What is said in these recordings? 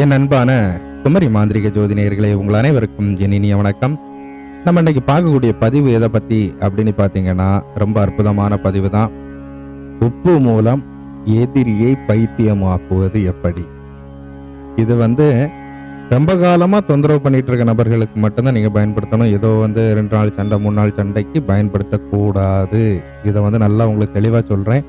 என் அன்பான குமரி மாந்திரிக ஜோதினியர்களே உங்கள் அனைவருக்கும் என் இனிய வணக்கம். நம்ம இன்னைக்கு பார்க்கக்கூடிய பதிவு எதை பற்றி அப்படின்னு பார்த்தீங்கன்னா ரொம்ப அற்புதமான பதிவு தான் உப்பு மூலம் எதிரியை பைத்தியமாக்குவது எப்படி? இது வந்து ரொம்ப காலமாக தொந்தரவு பண்ணிட்டு இருக்க நபர்களுக்கு மட்டும்தான் நீங்கள் பயன்படுத்தணும். ஏதோ வந்து ரெண்டு நாள் சண்டை மூணு நாள் சண்டைக்கு பயன்படுத்தக்கூடாது. இதை வந்து நல்லா உங்களுக்கு தெளிவாக சொல்கிறேன்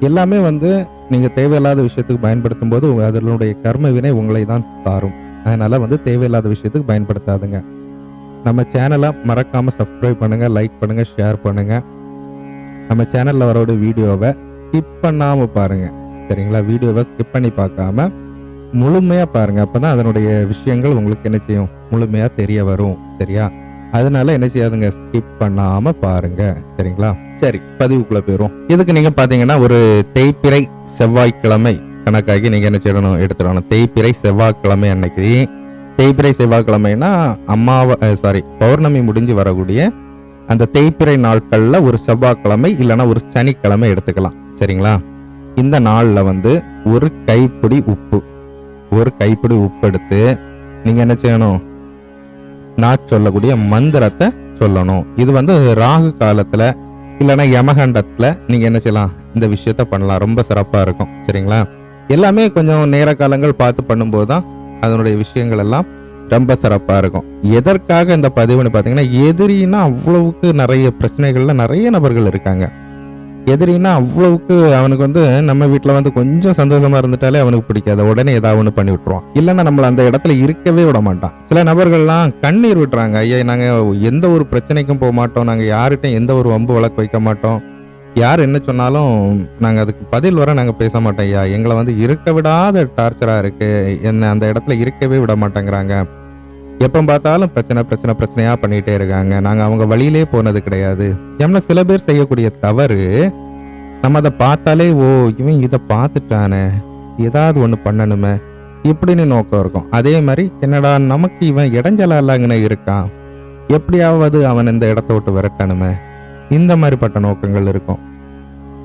எல்லாமே வந்து நீங்கள் தேவையில்லாத விஷயத்துக்கு பயன்படுத்தும் போது அதனுடைய கர்ம வினை உங்களை தான் தாரும். அதனால் வந்து தேவையில்லாத விஷயத்துக்கு பயன்படுத்தாதுங்க. நம்ம சேனலை மறக்காமல் சப்ஸ்கிரைப் பண்ணுங்கள் லைக் பண்ணுங்கள் ஷேர் பண்ணுங்கள் நம்ம சேனலில் வரோட வீடியோவை ஸ்கிப் பண்ணாமல் பாருங்க. சரிங்களா? வீடியோவை ஸ்கிப் பண்ணி பார்க்காம முழுமையாக பாருங்கள் அப்போ தான் அதனுடைய விஷயங்கள் உங்களுக்கு என்ன செய்யும்? முழுமையாக தெரிய வரும். சரியா? அதனால என்ன செய்யாதுங்க ஸ்கிப் பண்ணாம பாருங்க. சரிங்களா? சரி பதிவுக்குள்ள போயிரும் இதுக்கு நீங்க பாத்தீங்கன்னா ஒரு தேய்பிறை செவ்வாய்க்கிழமை கணக்காகி நீங்க என்ன செய்யணும் எடுத்துடணும். தேய்பிறை செவ்வாய்க்கிழமை அன்னைக்கு. தேய்பிறை செவ்வாய்க்கிழமைனா அம்மாவை சாரி பௌர்ணமி முடிஞ்சு வரக்கூடிய அந்த தேய்பிறை நாட்கள்ல ஒரு செவ்வாய்க்கிழமை இல்லைன்னா ஒரு சனிக்கிழமை எடுத்துக்கலாம். சரிங்களா? இந்த நாளில் வந்து ஒரு கைப்பிடி உப்பு. ஒரு கைப்பிடி உப்பு எடுத்து நீங்க என்ன செய்யணும் நான் சொல்லக்கூடிய மந்திரத்தை சொல்லணும். இது வந்து ராகு காலத்துல இல்லைன்னா யமகண்டத்துல நீங்க என்ன செய்யலாம்? இந்த விஷயத்த பண்ணலாம். ரொம்ப சிறப்பா இருக்கும். சரிங்களா? எல்லாமே கொஞ்சம் நேர காலங்கள் பார்த்து பண்ணும்போது தான் அதனுடைய விஷயங்கள் எல்லாம் ரொம்ப சிறப்பா இருக்கும். எதற்காக இந்த பதிவுன்னு பார்த்தீங்கன்னா எதிரின்னா அவ்வளவுக்கு நிறைய பிரச்சனைகள்ல நிறைய நபர்கள் இருக்காங்க. எதிரின்னா அவ்வளவுக்கு அவனுக்கு வந்து நம்ம வீட்டில் வந்து கொஞ்சம் சந்தோஷமா இருந்துட்டாலே அவனுக்கு பிடிக்காது. உடனே ஏதாவது ஒன்று பண்ணி விட்டுருவான். இல்லைன்னா நம்மள அந்த இடத்துல இருக்கவே விட மாட்டான். சில நபர்கள்லாம் கண்ணீர் விட்டுறாங்க. ஐயா நாங்கள் எந்த ஒரு பிரச்சனைக்கும் போக மாட்டோம். நாங்கள் யார்கிட்டையும் எந்த ஒரு வம்பு வழக்கு வைக்க மாட்டோம். யார் என்ன சொன்னாலும் நாங்கள் அதுக்கு பதில் வர நாங்கள் பேச மாட்டோம். ஐயா எங்களை வந்து இருக்க விடாத டார்ச்சராக இருக்குது என்ன அந்த இடத்துல இருக்கவே விட மாட்டேங்கிறாங்க. எப்போ பார்த்தாலும் பிரச்சனை பிரச்சனை பிரச்சனையாக பண்ணிகிட்டே இருக்காங்க. நாங்கள் அவங்க வழியிலே போனது கிடையாது. ஏன்னா சில பேர் செய்யக்கூடிய தவறு நம்ம அதை பார்த்தாலே ஓ இவன் இதை பார்த்துட்டானே. ஏதாவது ஒன்று பண்ணணுமே. இப்படின்னு நோக்கம் இருக்கும். அதே மாதிரி என்னடா நமக்கு இவன் இடைஞ்சலா இல்லாங்கன்னு இருக்கான். எப்படியாவது அவன் இந்த இடத்த விட்டு விரட்டணுமே. இந்த மாதிரிப்பட்ட நோக்கங்கள் இருக்கும்.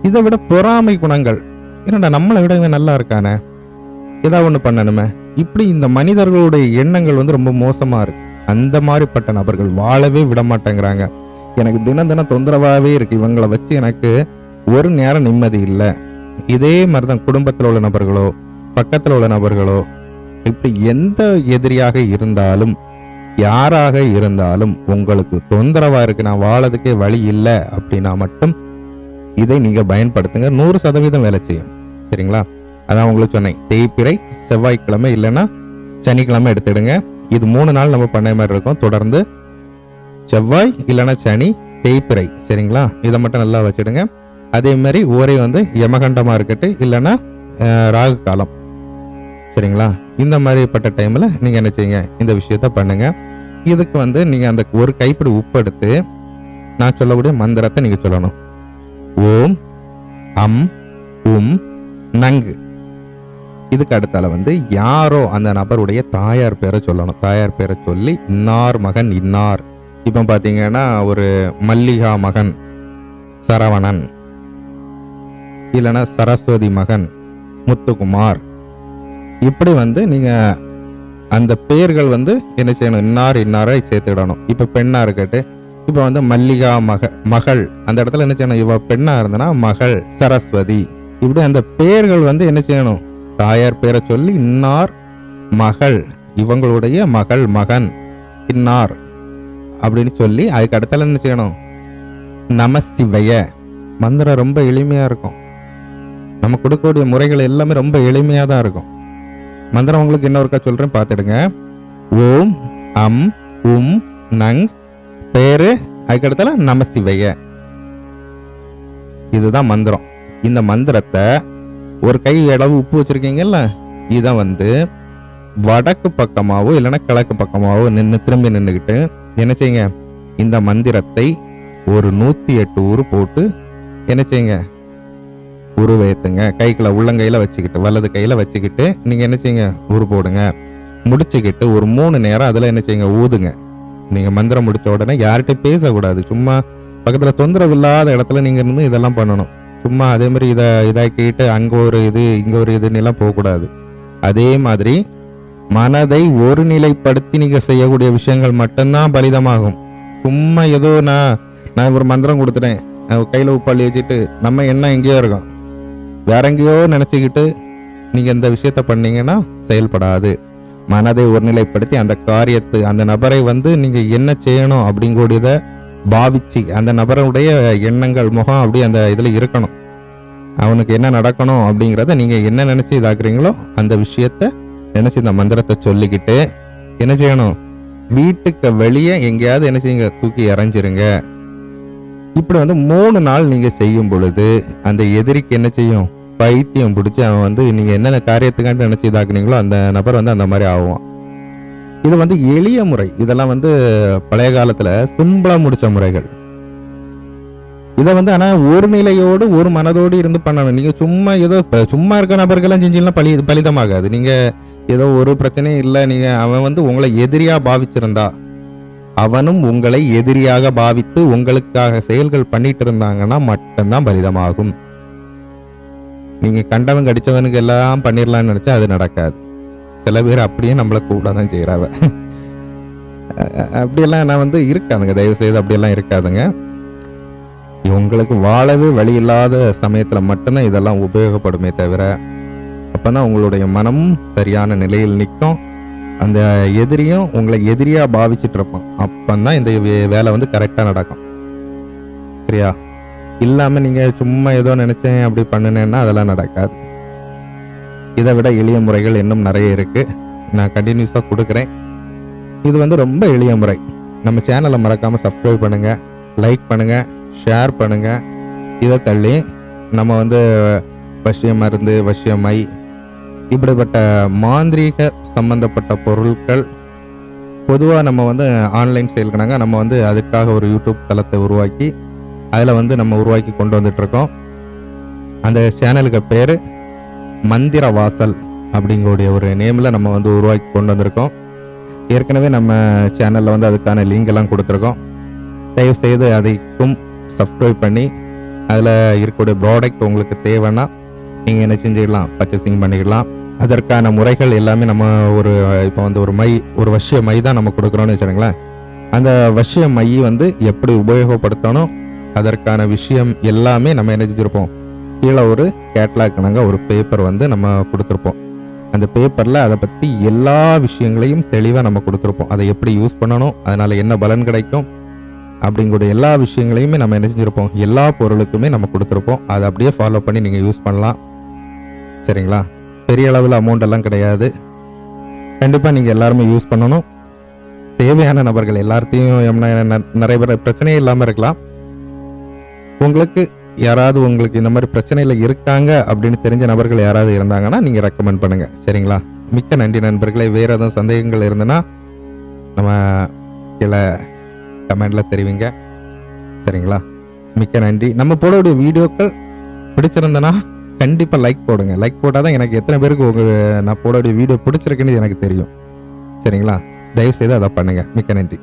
இதை விட பொறாமை குணங்கள். என்னடா நம்மளை விட இவன் நல்லா இருக்கானே? ஏதாவது ஒன்று பண்ணணுமே. இப்படி இந்த மனிதர்களுடைய எண்ணங்கள் வந்து ரொம்ப மோசமாக இருக்கு. அந்த மாதிரிப்பட்ட நபர்கள் வாழவே விட மாட்டேங்கிறாங்க. எனக்கு தினம் தினம் தொந்தரவாகவே இருக்கு. இவங்களை வச்சு எனக்கு ஒரு நேரம் நிம்மதி இல்லை. இதே மாதிரி தான் குடும்பத்தில் உள்ள நபர்களோ பக்கத்தில் உள்ள நபர்களோ இப்படி எந்த எதிரியாக இருந்தாலும் யாராக இருந்தாலும் உங்களுக்கு தொந்தரவாக இருக்கு. நான் வாழதுக்கே வழி இல்லை அப்படின்னா மட்டும் இதை நீங்கள் பயன்படுத்துங்க. நூறு சதவீதம் வேலை செய்யும். சரிங்களா? அதான் உங்களுக்கு சொன்னேன். தேய்பிறை செவ்வாய்க்கிழமை இல்லைன்னா சனிக்கிழமை எடுத்துடுங்க. இது மூணு நாள் நம்ம பண்ண மாதிரி இருக்கும். தொடர்ந்து செவ்வாய் இல்லைன்னா சனி தேய்பிறை சரிங்களா? இதை மட்டும் நல்லா வச்சுடுங்க. அதே மாதிரி ஓரே வந்து யமகண்டமாக இருக்கட்டும் இல்லைன்னா ராகு காலம். சரிங்களா? இந்த மாதிரிப்பட்ட டைமில் நீங்கள் என்ன செய்யுங்க? இந்த விஷயத்த பண்ணுங்கள் இதுக்கு வந்து நீங்கள் அந்த ஒரு கைப்பிடி உப்பு எடுத்து நான் சொல்லக்கூடிய மந்திரத்தை நீங்கள் சொல்லணும். ஓம் அம் உம் நங்கு. இதுக்கு அடுத்தால வந்து யாரோ அந்த நபருடைய தாயார் பேரை சொல்லணும். தாயார் பேரை சொல்லி இன்னார் மகன் இன்னார். இப்போ பார்த்தீங்கன்னா ஒரு மல்லிகா மகன் சரவணன். இல்லைன்னா சரஸ்வதி மகன் முத்துக்குமார். இப்படி வந்து நீங்கள் அந்த பெயர்கள் வந்து என்ன செய்யணும்? இன்னார் இன்னாரை சேர்த்துடணும் இப்போ பெண்ணாக இருக்கட்டு இப்போ வந்து மல்லிகா மக மகள். அந்த இடத்துல என்ன செய்யணும்? இவ பெண்ணாக இருந்தனா மகள் சரஸ்வதி. இப்படி அந்த பெயர்கள் வந்து என்ன செய்யணும்? தாயார் பேரை சொல்லி இன்னார் மகள் இவங்களுடைய மகள் மகன் இன்னார் அப்படின்னு சொல்லி அதுக்கு அடுத்தால என்ன செய்யணும்? நமசிவைய. மந்திரம் ரொம்ப எளிமையா இருக்கும். நம்ம கொடுக்கக்கூடிய முறைகள் எல்லாமே ரொம்ப எளிமையா தான் இருக்கும். மந்திரம் உங்களுக்கு இன்னொருக்கா சொல்றேன் பார்த்துடுங்க. ஓம் அம் உம் நங் பேரு அதுக்கு அடுத்தால இதுதான் மந்திரம். இந்த மந்திரத்தை ஒரு கை அளவு உப்பு வச்சுருக்கீங்கல்ல? இதை வந்து வடக்கு பக்கமாகவோ இல்லைன்னா கிழக்கு பக்கமாகவோ நின்று திரும்பி நின்றுக்கிட்டு என்ன செய்யுங்க? இந்த மந்திரத்தை ஒரு நூற்றி எட்டு ஊரு போட்டு என்ன செய்யுங்க? உருவேத்துங்க கைக்கில் உள்ளங்கையில் வச்சுக்கிட்டு வலது கையில் வச்சுக்கிட்டு நீங்கள் என்ன செய்யுங்க? உரு போடுங்க. முடிச்சுக்கிட்டு ஒரு மூணு நேரம் அதில் என்ன செய்யுங்க? ஊதுங்க. நீங்கள் மந்திரம் முடித்த உடனே யார்கிட்டையும் பேசக்கூடாது. சும்மா பக்கத்தில் தொந்தரவு இல்லாத இடத்துல நீங்கள் இருந்து இதெல்லாம் பண்ணணும். சும்மா அதே மாதிரி இதை இதாக்கிட்டு அங்கே ஒரு இது இங்கே ஒரு இதுன்னு எல்லாம் போகக்கூடாது. அதே மாதிரி மனதை ஒருநிலைப்படுத்தி நீங்கள் செய்யக்கூடிய விஷயங்கள் மட்டும்தான் பலிதமாகும். சும்மா ஏதோ நான் நான் ஒரு மந்திரம் கொடுத்துட்டேன். கையில் உப்பாளி வச்சுட்டு நம்ம என்ன எங்கேயோ இருக்கோம். வேற எங்கேயோ நினச்சிக்கிட்டு நீங்கள் இந்த விஷயத்த பண்ணீங்கன்னா செயல்படாது. மனதை ஒருநிலைப்படுத்தி அந்த காரியத்தை அந்த நபரை வந்து நீங்கள் என்ன செய்யணும் அப்படிங்கூடியதை பாவிச்சு அந்த நபருடைய எண்ணங்கள் முகம் அப்படி அந்த இதில் இருக்கணும். அவனுக்கு என்ன நடக்கணும் அப்படிங்கிறத நீங்கள் என்ன நினச்சி இதாக்குறீங்களோ அந்த விஷயத்த நினச்சி இந்த மந்திரத்தை சொல்லிக்கிட்டு என்ன செய்யணும்? வீட்டுக்கு வெளியே எங்கேயாவது என்ன செய்யுங்க? தூக்கி இறஞ்சிருங்க இப்படி வந்து மூணு நாள் நீங்கள் செய்யும் பொழுது அந்த எதிரிக்கு என்ன செய்யும்? பைத்தியம் பிடிச்சி அவன் வந்து நீங்கள் என்னென்ன காரியத்துக்காண்டி நினச்சி இதாக்குனீங்களோ அந்த நபர் வந்து அந்த மாதிரி ஆகுவான். இது வந்து எளிய முறை. இதெல்லாம் வந்து பழைய காலத்தில் சிம்பிளாக முடித்த முறைகள். இதை வந்து ஆனால் ஒரு நிலையோடு ஒரு மனதோடு இருந்து பண்ணணும் நீங்கள் சும்மா ஏதோ சும்மா இருக்க நபர்கள்லாம் செஞ்சீங்கன்னா பலி பலிதமாகாது. நீங்கள் ஏதோ ஒரு பிரச்சனையும் இல்லை. நீங்கள் அவன் வந்து உங்களை எதிரியாக பாவிச்சிருந்தா அவனும் உங்களை எதிரியாக பாவித்து உங்களுக்காக செயல்கள் பண்ணிட்டு இருந்தாங்கன்னா மட்டும்தான் பலிதமாகும். நீங்கள் கண்டவன் கடிச்சவனுக்கு எல்லாம் பண்ணிடலாம்னு நினச்சா அது நடக்காது. சில பேர் அப்படியே நம்மளை கூட தான் செய்கிறாவ அப்படியெல்லாம் நான் வந்து இருக்காதுங்க தயவு செய்து அப்படியெல்லாம் இருக்காதுங்க. இவங்களுக்கு வாழவே வழி இல்லாத சமயத்துல மட்டும்தான் இதெல்லாம் உபயோகப்படுமே தவிர அப்பதான் உங்களுடைய மனமும் சரியான நிலையில் நிற்கும். அந்த எதிரியும் உங்களை எதிரியா பாவிச்சிட்டு இருப்பான். அப்பந்தான் இந்த வே- வேலை வந்து கரெக்டா நடக்கும். சரியா? இல்லாம நீங்க சும்மா ஏதோ நினைச்சேன் அப்படி பண்ணுனேன்னா அதெல்லாம் நடக்காது. இதை விட எளிய முறைகள் இன்னும் நிறைய இருக்குது நான் கண்டினியூஸாக கொடுக்குறேன். இது வந்து ரொம்ப எளிய முறை. நம்ம சேனலை மறக்காமல் சப்ஸ்கிரைப் பண்ணுங்கள் லைக் பண்ணுங்கள் ஷேர் பண்ணுங்கள் இதை தள்ளி நம்ம வந்து வசிய மருந்து வசிய மை இப்படிப்பட்ட மாந்திரீக சம்பந்தப்பட்ட பொருட்கள் பொதுவாக நம்ம வந்து ஆன்லைன் செயல்கனாங்க நம்ம வந்து அதுக்காக ஒரு யூடியூப் தளத்தை உருவாக்கி அதில் வந்து நம்ம உருவாக்கி கொண்டு வந்துட்ருக்கோம் அந்த சேனலுக்கு பேர் மந்திர வாசல் அப்படிங்கக்கூடிய ஒரு நேமில் நம்ம வந்து உருவாக்கி கொண்டு வந்திருக்கோம். ஏற்கனவே நம்ம சேனலில் வந்து அதுக்கான லிங்க் எல்லாம் கொடுத்துருக்கோம். தயவு செய்து அதைக்கும் சப்ஸ்கிரைப் பண்ணி அதில் இருக்கக்கூடிய ப்ராடக்ட் உங்களுக்கு தேவைன்னா நீங்கள் என்ன செஞ்சுக்கலாம் பர்ச்சேசிங் பண்ணிக்கலாம் அதற்கான முறைகள் எல்லாமே நம்ம ஒரு இப்போ வந்து ஒரு மை ஒரு வசிய மை தான் நம்ம கொடுக்குறோன்னு வச்சுருங்களேன் அந்த வசிய மை வந்து எப்படி உபயோகப்படுத்தணும் அதற்கான விஷயம் எல்லாமே நம்ம என்ன செஞ்சுருப்போம் கீழே ஒரு கேட்லாக் நாங்கள் ஒரு பேப்பர் வந்து நம்ம கொடுத்துருப்போம். அந்த பேப்பரில் அதை பற்றி எல்லா விஷயங்களையும் தெளிவாக நம்ம கொடுத்துருப்போம். அதை எப்படி யூஸ் பண்ணணும் அதனால் என்ன பலன் கிடைக்கும் அப்படிங்கக்கூடிய எல்லா விஷயங்களையுமே நம்ம என்ன செஞ்சுருப்போம் எல்லா பொருளுக்குமே நம்ம கொடுத்துருப்போம். அதை அப்படியே ஃபாலோ பண்ணி நீங்கள் யூஸ் பண்ணலாம். சரிங்களா? பெரிய அளவில் அமௌண்ட் எல்லாம் கிடையாது. கண்டிப்பாக நீங்கள் எல்லாருமே யூஸ் பண்ணணும். தேவையான நபர்கள் எல்லாத்தையும் ந- நிறைய பேர் பிரச்சனையே இல்லாமல் இருக்கலாம். உங்களுக்கு யாராவது உங்களுக்கு இந்த மாதிரி பிரச்சனையில் இருக்காங்க அப்படின்னு தெரிஞ்ச நபர்கள் யாராவது இருந்தாங்கன்னா நீங்கள் ரெக்கமெண்ட் பண்ணுங்கள் சரிங்களா? மிக்க நன்றி நண்பர்களே. வேறு எதுவும் சந்தேகங்கள் இருந்ததுன்னா நம்ம கீழே கமெண்டில் தெரிவிங்க. சரிங்களா? மிக்க நன்றி. நம்ம போடக்கூடிய வீடியோக்கள் பிடிச்சிருந்தனா கண்டிப்பாக லைக் போடுங்க. லைக் போட்டால் தான் எனக்கு எத்தனை பேருக்கு உங்கள் நான் போடக்கூடிய வீடியோ பிடிச்சிருக்குன்னு எனக்கு தெரியும். சரிங்களா? தயவு செய்து அதை பண்ணுங்கள் மிக்க நன்றி.